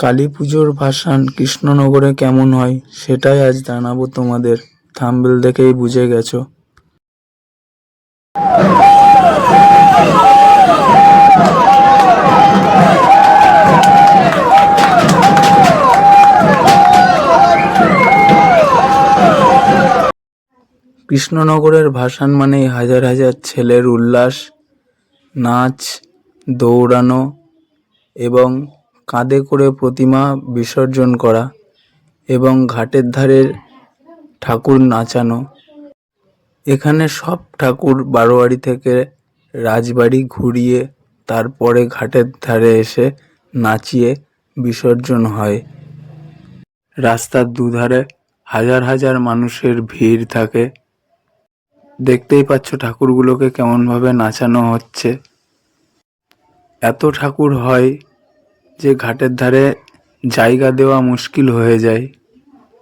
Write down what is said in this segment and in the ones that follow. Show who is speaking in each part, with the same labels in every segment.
Speaker 1: কালী পুজোর ভাসান কৃষ্ণনগরে কেমন হয়, সেটাই আজ জানাব তোমাদের। থাম্বনেল দেখেই বুঝে গেছো। কৃষ্ণনগরের ভাসান মানেই হাজার হাজার ছেলের উল্লাস, নাচ, দৌড়ানো এবং কাঁধে করে প্রতিমা বিসর্জন করা এবং ঘাটের ধারে ঠাকুর নাচানো। এখানে সব ঠাকুর বারোয়ারি থেকে রাজবাড়ি ঘুরিয়ে তারপরে ঘাটের ধারে এসে নাচিয়ে বিসর্জন হয়। রাস্তার দুধারে হাজার হাজার মানুষের ভিড় থাকে। দেখতেই পাচ্ছ ঠাকুরগুলোকে কেমনভাবে নাচানো হচ্ছে। এত ঠাকুর হয় যে ঘাটের ধারে জায়গা দেওয়া মুশকিল হয়ে যায়,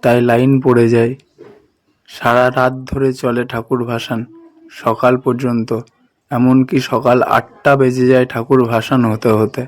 Speaker 1: তাই লাইন পড়ে যায়। সারা রাত ধরে চলে ঠাকুর ভাসান, সকাল পর্যন্ত। এমনকি সকাল আটটা বেজে যায় ঠাকুর ভাসান হতে হতে।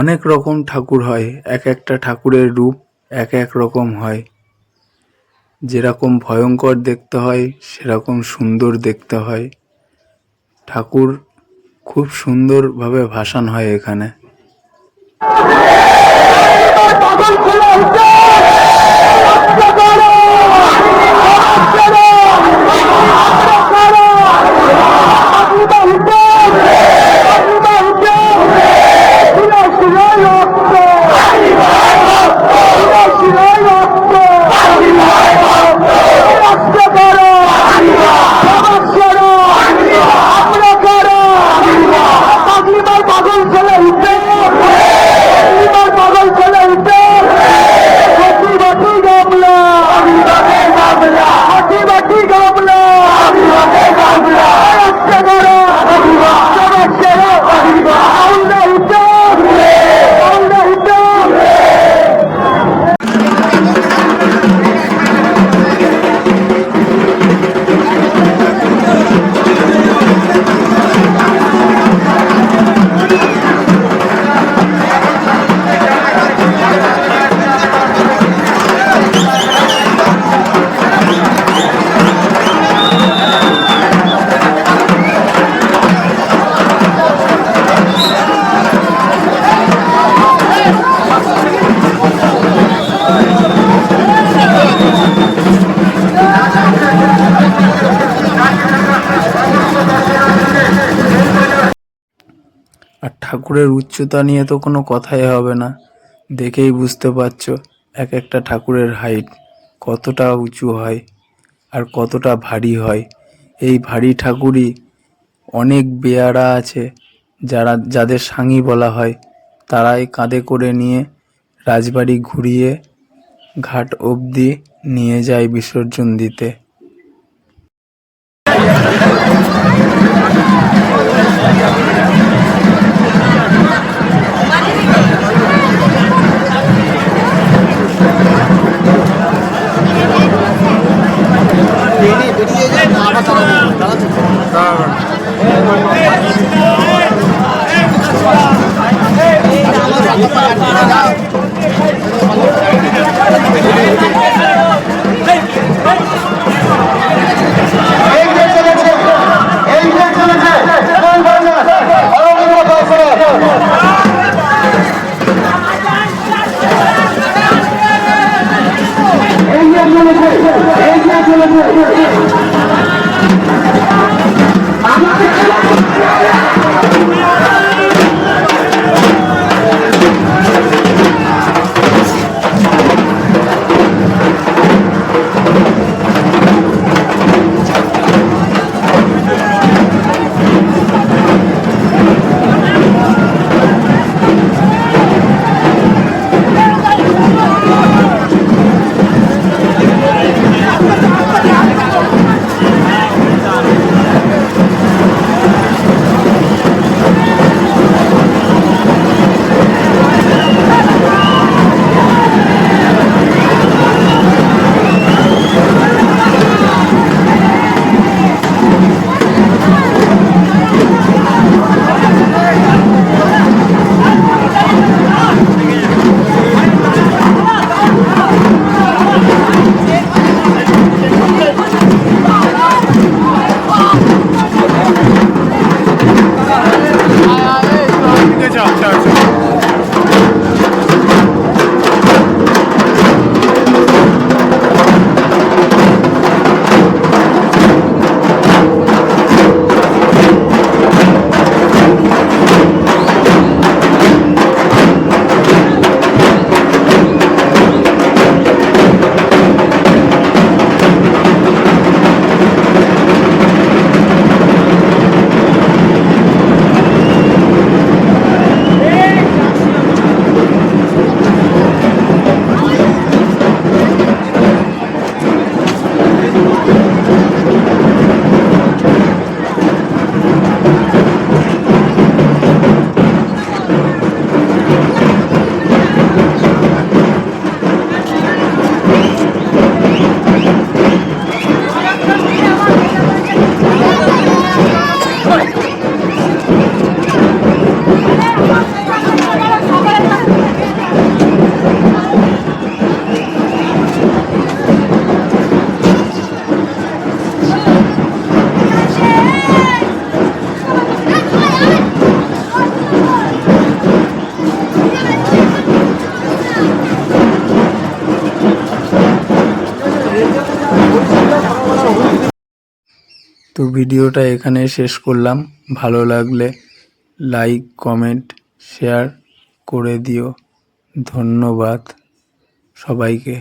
Speaker 1: অনেক রকম ঠাকুর হয়, এক একটা ঠাকুরের রূপ এক এক রকম হয়। যেরকম ভয়ঙ্কর দেখতে হয়, সেরকম সুন্দর দেখতে হয়। ঠাকুর খুব সুন্দরভাবে ভাসান হয় এখানে। আর ঠাকুরের উচ্চতা নিয়ে তো কোনো কথাই হবে না। দেখেই বুঝতে পারছ এক একটা ঠাকুরের হাইট কতটা উঁচু হয় আর কতটা ভারী হয়। এই ভারী ঠাকুরই অনেক বেয়ারা আছে যারা, যাদের সাঙি বলা হয়। তারাই কাঁধে করে নিয়ে রাজবাড়ি ঘুরিয়ে ঘাট অবধি নিয়ে যায় বিসর্জন দিতে। তো ভিডিওটা এখানে শেষ করলাম। ভালো লাগলে লাইক কমেন্ট শেয়ার করে দিও। ধন্যবাদ সবাইকে।